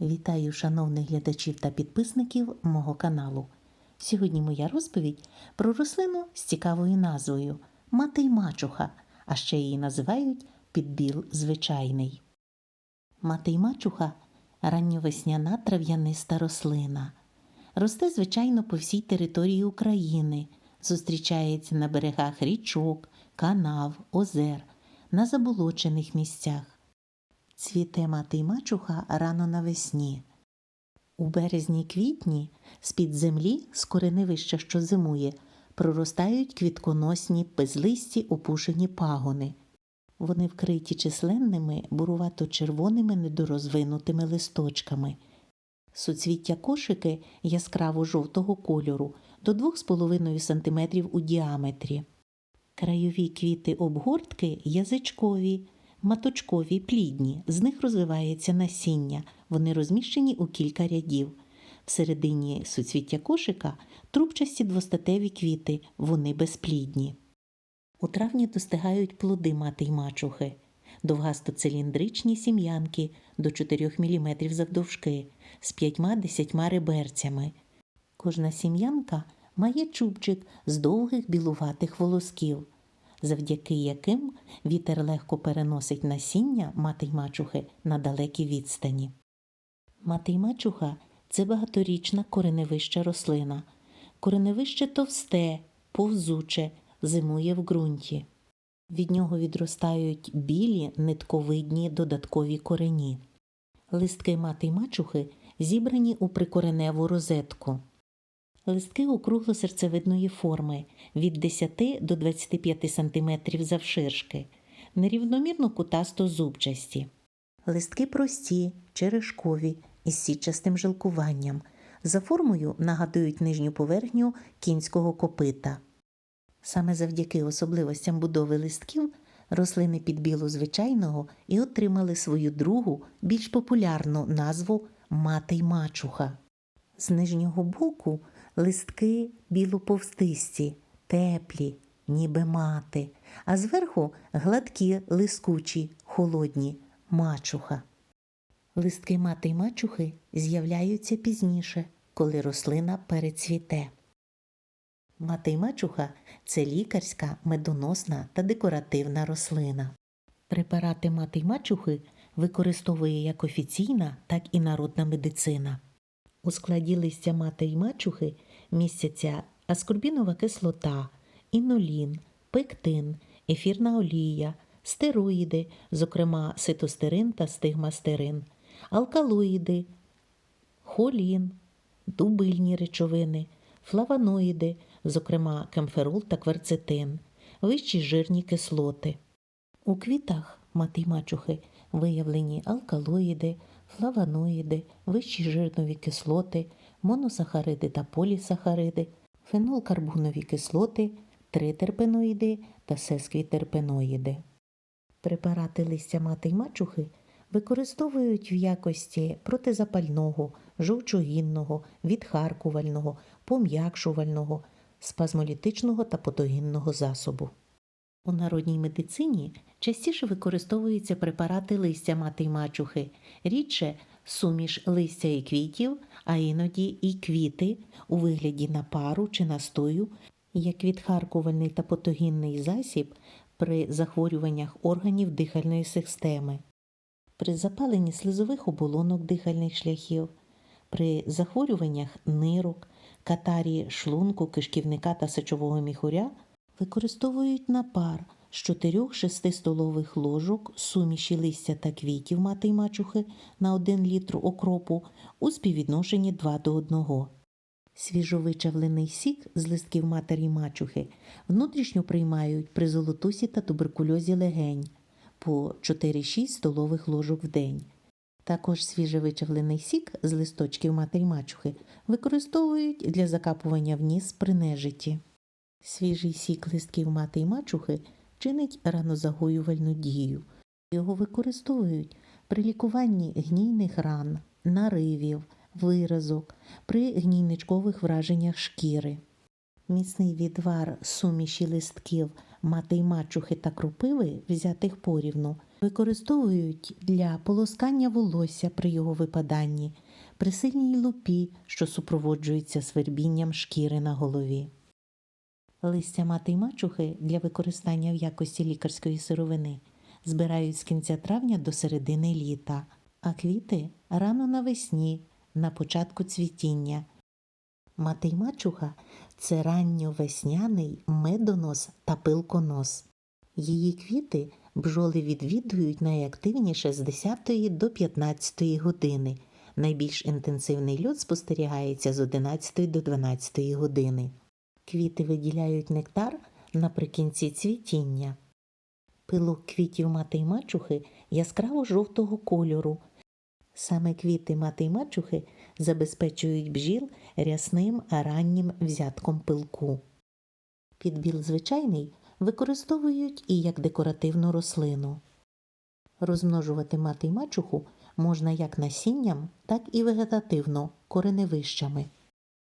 Вітаю шановних глядачів та підписників мого каналу. Сьогодні моя розповідь про рослину з цікавою назвою мати й мачуха, а ще її називають підбіл звичайний. Мати й мачуха ранньовесняна трав'яниста рослина. Росте, звичайно, по всій території України, зустрічається на берегах річок, канав, озер, на заболочених місцях. Цвіте мати й мачуха рано навесні. У березні-квітні з-під землі, з кореневища, що зимує, проростають квітконосні безлисті опушені пагони. Вони вкриті численними бурувато-червоними недорозвинутими листочками. Суцвіття кошики яскраво жовтого кольору до 2,5 см у діаметрі. Краєві квіти обгортки язичкові, маточкові, плідні, з них розвивається насіння, вони розміщені у кілька рядів. Всередині суцвіття кошика трубчасті двостатеві квіти, вони безплідні. У травні достигають плоди мати й мачухи, довгасто-циліндричні сім'янки до 4 мм завдовжки з 5-10 реберцями. Кожна сім'янка має чубчик з довгих білуватих волосків, завдяки яким вітер легко переносить насіння мати й мачухи на далекі відстані. Мати й мачуха це багаторічна кореневища рослина. Кореневище товсте, повзуче, зимує в ґрунті. Від нього відростають білі нитковидні додаткові корені. Листки мати й мачухи зібрані у прикореневу розетку. Листки округло-серцевидної форми від 10 до 25 см завширшки, нерівномірно кутасто зубчасті. Листки прості, черешкові із січастим жилкуванням. За формою нагадують нижню поверхню кінського копита. Саме завдяки особливостям будови листків рослини підбілу звичайного і отримали свою другу, більш популярну назву мати й мачуха. З нижнього боку листки білоповстисті, теплі, ніби мати, а зверху гладкі, лискучі, холодні мачуха. Листки мати й мачухи з'являються пізніше, коли рослина перецвіте. Мати й мачуха це лікарська, медоносна та декоративна рослина. Препарати мати й мачухи використовує як офіційна, так і народна медицина. У складі листя мати й мачухи містяться аскорбінова кислота, інолін, пектин, ефірна олія, стероїди, зокрема ситостерин та стигмастерин, алкалоїди, холін, дубильні речовини, флавоноїди, зокрема кемферол та кверцетин, вищі жирні кислоти. У квітах мати й мачухи виявлені алкалоїди, флавоноїди, вищі жирнові кислоти, моносахариди та полісахариди, фенолкарбонові кислоти, тритерпеноїди та сесквітерпеноїди. Препарати листя мати й мачухи використовують в якості протизапального, жовчогінного, відхаркувального, пом'якшувального, спазмолітичного та потогінного засобу. У народній медицині частіше використовуються препарати листя мати й мачухи, рідше суміш листя і квітів, а іноді і квіти у вигляді напару чи настою, як відхаркувальний та потогінний засіб при захворюваннях органів дихальної системи, при запаленні слизових оболонок дихальних шляхів, при захворюваннях нирок, катарі шлунку, кишківника та сечового міхуря використовують напар з 4-6 столових ложок суміші листя та квітів мати й мачухи на 1 літр окропу у співвідношенні 2 до 1. Свіжовичавлений сік з листків матері мачухи внутрішньо приймають при золотусі та туберкульозі легень по 4-6 столових ложок в день. Також свіжевичавлений сік з листочків матері мачухи використовують для закапування в ніс при нежиті. Свіжий сік листків мати й мачухи чинить ранозагоювальну дію. Його використовують при лікуванні гнійних ран, наривів, виразок, при гнійничкових враженнях шкіри. Міцний відвар суміші листків мати й мачухи та кропиви, взятих порівну, Використовують для полоскання волосся при його випаданні, при сильній лупі, що супроводжується свербінням шкіри на голові. Листя мати й мачухи для використання в якості лікарської сировини збирають з кінця травня до середини літа, а квіти рано навесні, на початку цвітіння. Мати й мачуха це ранньовесняний медонос та пилконос. Її квіти бджоли відвідують найактивніше з 10 до 15 години. Найбільш інтенсивний льот спостерігається з 11 до 12 години. Квіти виділяють нектар наприкінці цвітіння. Пилок квітів мати й мачухи яскраво жовтого кольору. Саме квіти мати й мачухи забезпечують бджіл рясним раннім взятком пилку. Підбіл звичайний використовують і як декоративну рослину. Розмножувати мати й мачуху можна як насінням, так і вегетативно кореневищами.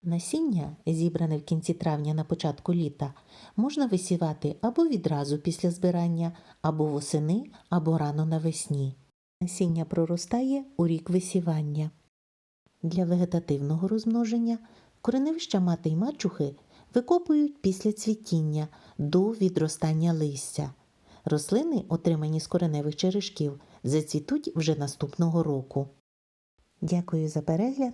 Насіння, зібране в кінці травня на початку літа, можна висівати або відразу після збирання, або восени, або рано навесні. Насіння проростає у рік висівання. Для вегетативного розмноження кореневища мати й мачухи викопують після цвітіння до відростання листя. Рослини, отримані з кореневих черешків, зацвітуть вже наступного року. Дякую за перегляд.